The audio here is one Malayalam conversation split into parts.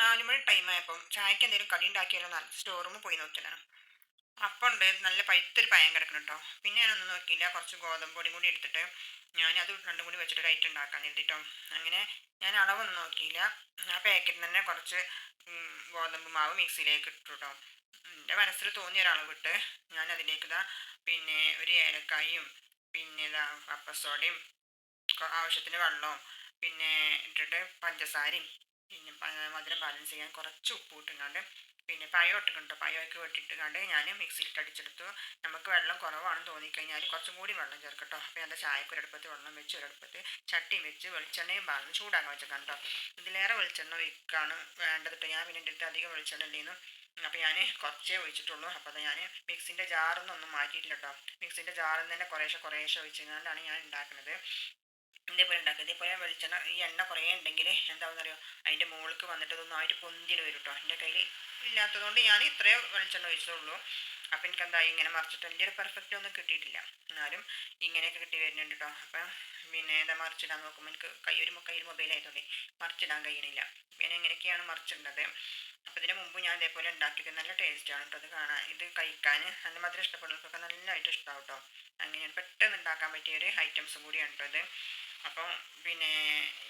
നാല് മണി ടൈമായപ്പം ചായക്ക് എന്തെങ്കിലും കടി ഉണ്ടാക്കിയാലോ സ്റ്റോർ റൂമിൽ പോയി നോക്കിയതാണ്. അപ്പം ഉണ്ട് നല്ല പഴുത്തൊരു പയം കിടക്കണം കേട്ടോ പിന്നെ ഞാനൊന്നും നോക്കിയില്ല. കുറച്ച് ഗോതമ്പ് പൊടി കൂടി എടുത്തിട്ട് ഞാനത് രണ്ടും കൂടി വെച്ചിട്ട് കയറ്റ് ഉണ്ടാക്കാൻ എഴുതിട്ടോ അങ്ങനെ ഞാൻ അളവൊന്നും നോക്കിയില്ല. ആ പാക്കറ്റിൽ തന്നെ കുറച്ച് ഗോതമ്പ് മാവ് മിക്സിയിലേക്ക് ഇട്ടു കേട്ടോ എന്റെ മനസ്സിൽ തോന്നിയ ഒരളവ് ഇട്ട് ഞാൻ അതിലേക്ക് ഇതാ പിന്നെ ഒരു ഏലക്കായും പിന്നെ ഇതാ കപ്പസോടയും ആവശ്യത്തിന് വെള്ളവും പിന്നെ ഇട്ടിട്ട് പഞ്ചസാരയും പിന്നെ മധുരം ബാലൻസ് ചെയ്യാൻ കുറച്ച് ഉപ്പ് ഇട്ടുകൊണ്ട് പിന്നെ പഴം ഇട്ടിട്ടുണ്ട്. പഴമൊക്കെ വെട്ടിട്ടുകൊണ്ട് ഞാൻ മിക്സിയിൽ അടിച്ചെടുത്തു. നമുക്ക് വെള്ളം കുറവാണെന്ന് തോന്നിക്കഴിഞ്ഞാൽ കുറച്ചും കൂടി വെള്ളം ചേർക്കട്ടോ. അപ്പോൾ എന്റെ ചായക്ക് ഒരടുപ്പത്ത് വെള്ളം വെച്ച് ഒരടുപ്പത്ത് ചട്ടി വെച്ച് വെളിച്ചെണ്ണയും ബാലൻസ് ചൂടാക്കാൻ വെച്ചേക്കാം കേട്ടോ ഇതിലേറെ വെളിച്ചെണ്ണ ഒഴിക്കാണ് വേണ്ടത് കേട്ടോ ഞാൻ പിന്നെ എന്റെ അധികം വെളിച്ചെണ്ണ ഇല്ലെന്നു. അപ്പോൾ ഞാൻ കുറച്ചേ ഒഴിച്ചിട്ടുള്ളൂ. അപ്പോൾ ഞാൻ മിക്സിന്റെ ജാറിൽ നിന്നൊന്നും മാറ്റിയിട്ടില്ല കേട്ടോ മിക്സിന്റെ ജാറിൽ നിന്ന് തന്നെ കുറേശ്ശെ കുറേശ്ശെ ഒഴിച്ചാണ് ഞാൻ ഉണ്ടാക്കുന്നത് ഇതേപോലെ ഉണ്ടാക്കുക. ഇതേപോലെ വെളിച്ചെണ്ണ ഈ എണ്ണ കുറേ ഉണ്ടെങ്കിൽ എന്താണെന്ന് അറിയോ അതിന്റെ മുകൾക്ക് വന്നിട്ട് ഒരു പൊന്തിന് വരും കേട്ടോ എന്റെ കയ്യിൽ ഇല്ലാത്തതുകൊണ്ട് ഞാൻ ഇത്രയേ വെളിച്ചെണ്ണ ഒഴിച്ചതുള്ളൂ അപ്പം എനിക്ക് എന്തായി ഇങ്ങനെ മറിച്ചിട്ട് വലിയൊരു പെർഫെക്റ്റ് ഒന്നും കിട്ടിയിട്ടില്ല. എന്നാലും ഇങ്ങനെയൊക്കെ കിട്ടി വരുന്നുണ്ട് കേട്ടോ അപ്പം പിന്നെ എന്താ മറിച്ചിടാൻ നോക്കുമ്പോൾ എനിക്ക് കൈ ഒരു കയ്യിൽ മൊബൈൽ ആയതുകൊണ്ട് മറിച്ചിടാൻ കഴിയണില്ല. പിന്നെ എങ്ങനെയൊക്കെയാണ് മറിച്ചിടുന്നത്? അപ്പോൾ ഇതിന് മുമ്പ് ഞാൻ ഇതേപോലെ ഉണ്ടാക്കിയത് നല്ല ടേസ്റ്റാണ് കേട്ടോ അത് കാണാൻ ഇത് കഴിക്കാൻ നല്ല മധുരം ഇഷ്ടപ്പെടുന്നവർക്കൊക്കെ നല്ലതായിട്ട് ഇഷ്ടമാവും കേട്ടോ അങ്ങനെയാണ് പെട്ടെന്ന് ഉണ്ടാക്കാൻ പറ്റിയ ഒരു ഐറ്റംസും കൂടിയാണ് കേട്ടോ ഇത്. അപ്പം പിന്നെ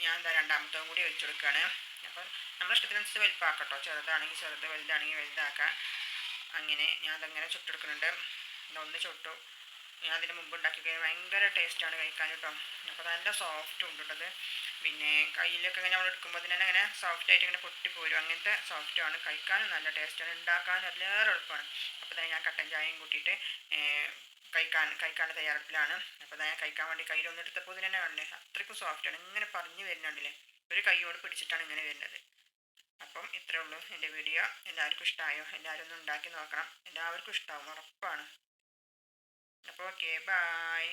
ഞാൻ എന്താ രണ്ടാമത്തതും കൂടി വെച്ച് കൊടുക്കുകയാണ് അപ്പം നമ്മുടെ ഇഷ്ടത്തിനനുസരിച്ച് വലിപ്പമാക്കട്ടോ ചെറുതാണെങ്കിൽ ചെറുത് വലുതാണെങ്കിൽ വലുതാക്കാം. അങ്ങനെ ഞാൻ അതങ്ങനെ ചുട്ടെടുക്കുന്നുണ്ട് ഒന്ന് ചുട്ടു. ഞാൻ അതിന് മുമ്പ് ഉണ്ടാക്കി ഭയങ്കര ടേസ്റ്റാണ് കഴിക്കാൻ കേട്ടോ. അപ്പോൾ നല്ല സോഫ്റ്റ് ഉണ്ട് കേട്ടത് പിന്നെ കയ്യിലൊക്കെ ഇങ്ങനെ നമ്മൾ എടുക്കുമ്പോൾ തന്നെ അങ്ങനെ സോഫ്റ്റ് ആയിട്ട് ഇങ്ങനെ പൊട്ടിപ്പോരും അങ്ങനത്തെ സോഫ്റ്റാണ് കഴിക്കാനും നല്ല ടേസ്റ്റാണ്. ഉണ്ടാക്കാനും അതിലേറെ എളുപ്പമാണ്. അപ്പോൾ തന്നെ ഞാൻ കട്ടൻ ചായയും കൂട്ടിയിട്ട് കഴിക്കാൻ കഴിക്കാനുള്ള തയ്യാറെടുപ്പിലാണ്. അപ്പോൾ ഞാൻ കഴിക്കാൻ വേണ്ടി കയ്യിലൊന്നും എടുത്തപ്പോൾ തന്നെ കണ്ടേ അത്രയ്ക്കും സോഫ്റ്റാണ് ഇങ്ങനെ പറഞ്ഞു വരുന്നുണ്ടല്ലേ ഒരു കൈയോട് പിടിച്ചിട്ടാണ് ഇങ്ങനെ വരുന്നത്. അപ്പം ഇത്രേ ഉള്ളൂ എന്റെ വീഡിയോ. എല്ലാവർക്കും ഇഷ്ടമായോ എല്ലാവരും ഒന്ന് ഉണ്ടാക്കി നോക്കണം. എല്ലാവർക്കും ഇഷ്ടമാവും ഉറപ്പാണ്. അപ്പോൾ ഓക്കെ ബായ്